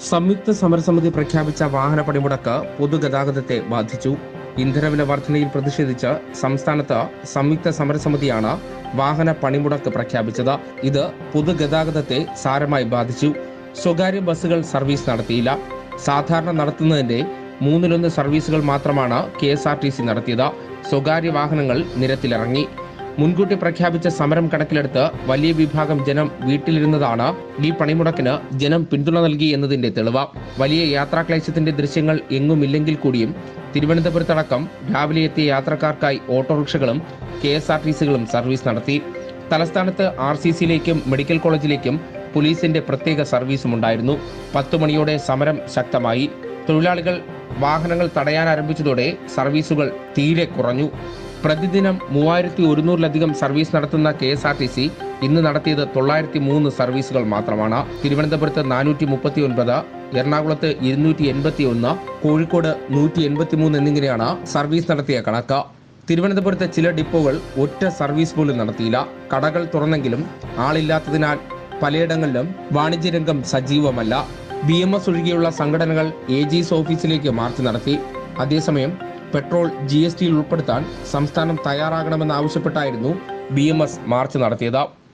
സംയുക്ത സമരസമിതി പ്രഖ്യാപിച്ച വാഹന പണിമുടക്ക് പൊതുഗതാഗതത്തെ ബാധിച്ചു. ഇന്ധനവില വർധനയിൽ പ്രതിഷേധിച്ച് സംസ്ഥാനത്ത് സംയുക്ത സമരസമിതിയാണ് വാഹന പണിമുടക്ക് പ്രഖ്യാപിച്ചത്. ഇത് പൊതുഗതാഗതത്തെ സാരമായി ബാധിച്ചു. സ്വകാര്യ ബസ്സുകൾ സർവീസ് നടത്തിയില്ല. സാധാരണ നടത്തുന്നതിന്റെ മൂന്നിലൊന്ന് സർവീസുകൾ മാത്രമാണ് K S R T C നടത്തിയത്. സ്വകാര്യ വാഹനങ്ങൾ നിരത്തിലിറങ്ങി. മുൻകൂട്ടി പ്രഖ്യാപിച്ച സമരം കണക്കിലെടുത്ത് വലിയ വിഭാഗം ജനം വീട്ടിലിരുന്നതാണ് ഈ പണിമുടക്കിന് ജനം പിന്തുണ നൽകി എന്നതിന്റെ തെളിവ്. വലിയ യാത്രാക്ലേശത്തിന്റെ ദൃശ്യങ്ങൾ എങ്ങുമില്ലെങ്കിൽ കൂടിയും തിരുവനന്തപുരത്തടക്കം രാവിലെ എത്തിയ യാത്രക്കാർക്കായി ഓട്ടോറിക്ഷകളും കെ എസ് ആർ ടി സികളും സർവീസ് നടത്തി. തലസ്ഥാനത്ത് ആർ സി സിയിലേക്കും മെഡിക്കൽ കോളേജിലേക്കും പോലീസിന്റെ പ്രത്യേക സർവീസും ഉണ്ടായിരുന്നു പത്തു മണിയോടെ സമരം ശക്തമായി. തൊഴിലാളികൾ വാഹനങ്ങൾ തടയാൻ ആരംഭിച്ചതോടെ സർവീസുകൾ തീരെ കുറഞ്ഞു. പ്രതിദിനം മൂവായിരത്തി ഒരുന്നൂറിലധികം സർവീസ് നടത്തുന്ന K S R T C ഇന്ന് നടത്തിയത് തൊള്ളായിരത്തി മൂന്ന് സർവീസുകൾ മാത്രമാണ്. തിരുവനന്തപുരത്ത് നാനൂറ്റി മുപ്പത്തി ഒൻപത് എറണാകുളത്ത് ഇരുന്നൂറ്റി എൺപത്തി ഒന്ന് കോഴിക്കോട് നൂറ്റി എൺപത്തി മൂന്ന് എന്നിങ്ങനെയാണ് സർവീസ് നടത്തിയ കണക്ക്. തിരുവനന്തപുരത്തെ ചില ഡിപ്പോകൾ ഒറ്റ സർവീസ് പോലും നടത്തിയില്ല. കടകൾ തുറന്നെങ്കിലും ആളില്ലാത്തതിനാൽ പലയിടങ്ങളിലും വാണിജ്യരംഗം സജീവമല്ല. ബി എം എസ് ഒഴികെയുള്ള സംഘടനകൾ എ ജി എസ് ഓഫീസിലേക്ക് മാർച്ച് നടത്തി. അതേസമയം പെട്രോൾ ജി എസ് ടിയിൽ ഉൾപ്പെടുത്താൻ സംസ്ഥാനം തയ്യാറാകണമെന്നാവശ്യപ്പെട്ടായിരുന്നു ബി എം എസ് മാർച്ച് നടത്തിയത്.